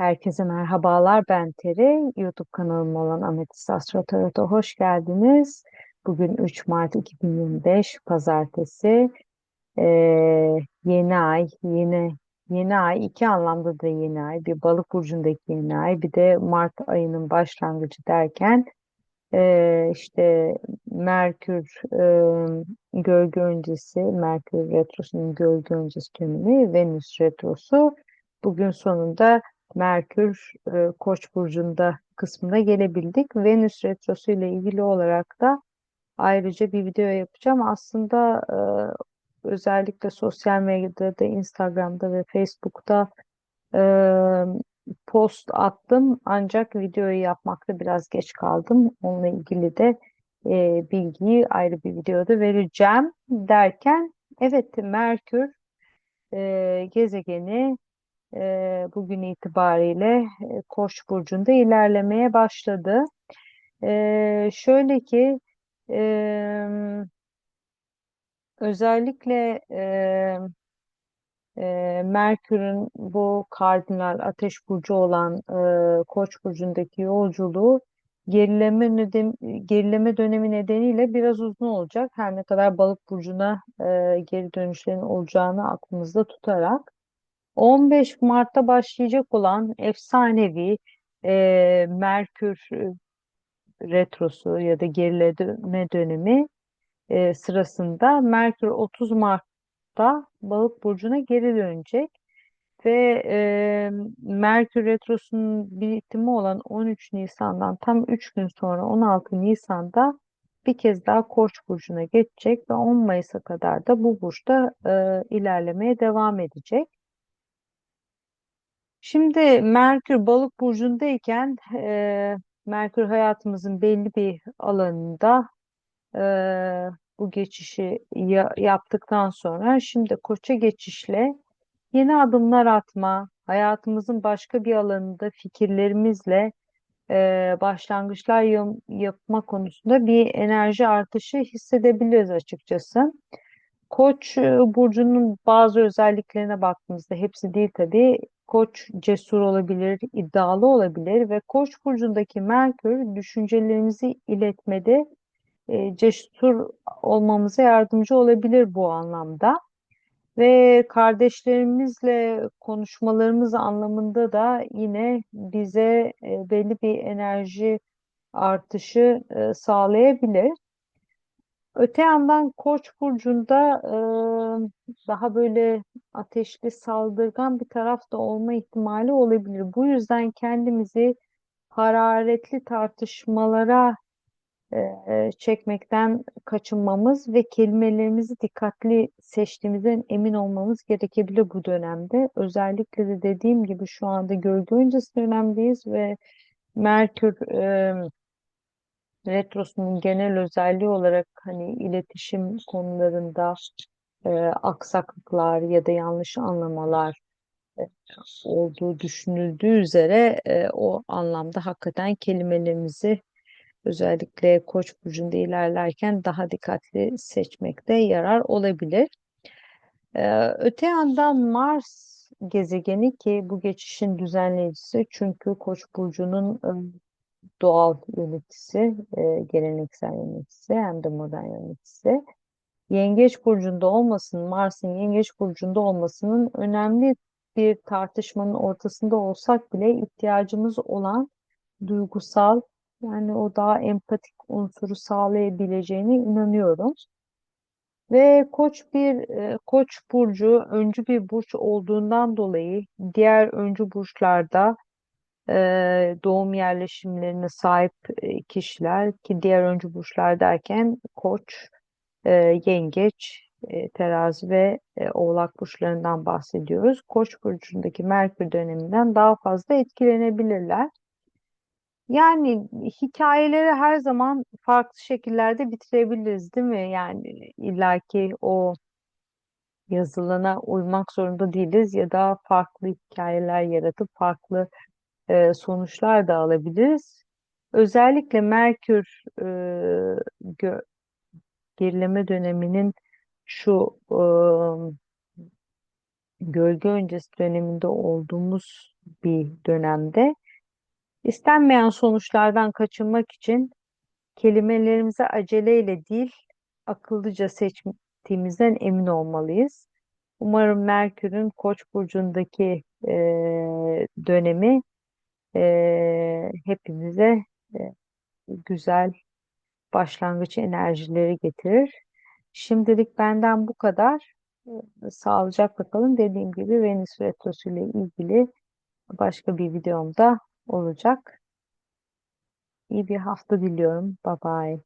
Herkese merhabalar. Ben Teri. YouTube kanalım olan Ametist Astro Tarot'a hoş geldiniz. Bugün 3 Mart 2025 Pazartesi. Ee, yeni ay, yeni yeni ay iki anlamda da yeni ay. Bir balık burcundaki yeni ay, bir de Mart ayının başlangıcı derken ee, işte Merkür e, gölge öncesi, Merkür retrosunun gölge öncesi dönemi, Venüs retrosu. Bugün sonunda Merkür e, Koç burcunda kısmına gelebildik. Venüs retrosu ile ilgili olarak da ayrıca bir video yapacağım. Aslında e, özellikle sosyal medyada, Instagram'da ve Facebook'ta e, post attım ancak videoyu yapmakta biraz geç kaldım. Onunla ilgili de e, bilgiyi ayrı bir videoda vereceğim derken evet Merkür e, gezegeni e, bugün itibariyle e, Koç burcunda ilerlemeye başladı. E, şöyle ki e, özellikle e, e, Merkür'ün bu kardinal ateş burcu olan e, Koç burcundaki yolculuğu gerileme, neden, gerileme dönemi nedeniyle biraz uzun olacak. Her ne kadar balık burcuna e, geri dönüşlerin olacağını aklımızda tutarak. 15 Mart'ta başlayacak olan efsanevi e, Merkür e, retrosu ya da gerileme dönemi e, sırasında Merkür 30 Mart'ta Balık burcuna geri dönecek ve e, Merkür retrosunun bitimi olan 13 Nisan'dan tam 3 gün sonra 16 Nisan'da bir kez daha Koç burcuna geçecek ve 10 Mayıs'a kadar da bu burçta e, ilerlemeye devam edecek. Şimdi Merkür Balık burcundayken e, Merkür hayatımızın belli bir alanında e, bu geçişi ya, yaptıktan sonra şimdi Koç'a geçişle yeni adımlar atma, hayatımızın başka bir alanında fikirlerimizle e, başlangıçlar yapma konusunda bir enerji artışı hissedebiliriz açıkçası. Koç burcunun bazı özelliklerine baktığımızda hepsi değil tabii. Koç cesur olabilir, iddialı olabilir ve Koç burcundaki Merkür düşüncelerimizi iletmede e, cesur olmamıza yardımcı olabilir bu anlamda. Ve kardeşlerimizle konuşmalarımız anlamında da yine bize e, belli bir enerji artışı e, sağlayabilir. Öte yandan Koç burcunda e, daha böyle ateşli, saldırgan bir taraf da olma ihtimali olabilir. Bu yüzden kendimizi hararetli tartışmalara e, çekmekten kaçınmamız ve kelimelerimizi dikkatli seçtiğimizden emin olmamız gerekebilir bu dönemde. Özellikle de dediğim gibi şu anda gölge öncesi dönemdeyiz ve Merkür e, Retrosunun genel özelliği olarak hani iletişim konularında e, aksaklıklar ya da yanlış anlamalar e, olduğu düşünüldüğü üzere e, o anlamda hakikaten kelimelerimizi özellikle Koç burcunda ilerlerken daha dikkatli seçmekte yarar olabilir. E, öte yandan Mars gezegeni ki bu geçişin düzenleyicisi çünkü Koç burcunun e, doğal yöneticisi, e, geleneksel yöneticisi hem de modern yöneticisi. Yengeç burcunda olmasının, Mars'ın Yengeç burcunda olmasının önemli bir tartışmanın ortasında olsak bile ihtiyacımız olan duygusal yani o daha empatik unsuru sağlayabileceğine inanıyorum. Ve Koç bir e, Koç burcu öncü bir burç olduğundan dolayı diğer öncü burçlarda e, doğum yerleşimlerine sahip kişiler ki diğer öncü burçlar derken Koç, e, Yengeç, e, Terazi ve e, Oğlak burçlarından bahsediyoruz. Koç burcundaki Merkür döneminden daha fazla etkilenebilirler. Yani hikayeleri her zaman farklı şekillerde bitirebiliriz, değil mi? Yani illaki o yazılana uymak zorunda değiliz ya da farklı hikayeler yaratıp farklı e, sonuçlar da alabiliriz. Özellikle Merkür e, gö- gerileme döneminin şu e, gölge öncesi döneminde olduğumuz bir dönemde istenmeyen sonuçlardan kaçınmak için kelimelerimizi aceleyle değil, akıllıca seçtiğimizden emin olmalıyız. Umarım Merkür'ün Koç burcundaki e, dönemi e, hepimize e, güzel başlangıç enerjileri getirir. Şimdilik benden bu kadar. Sağlıcakla kalın. Dediğim gibi Venüs Retrosu ile ilgili başka bir videomda olacak. İyi bir hafta diliyorum. Bye bye.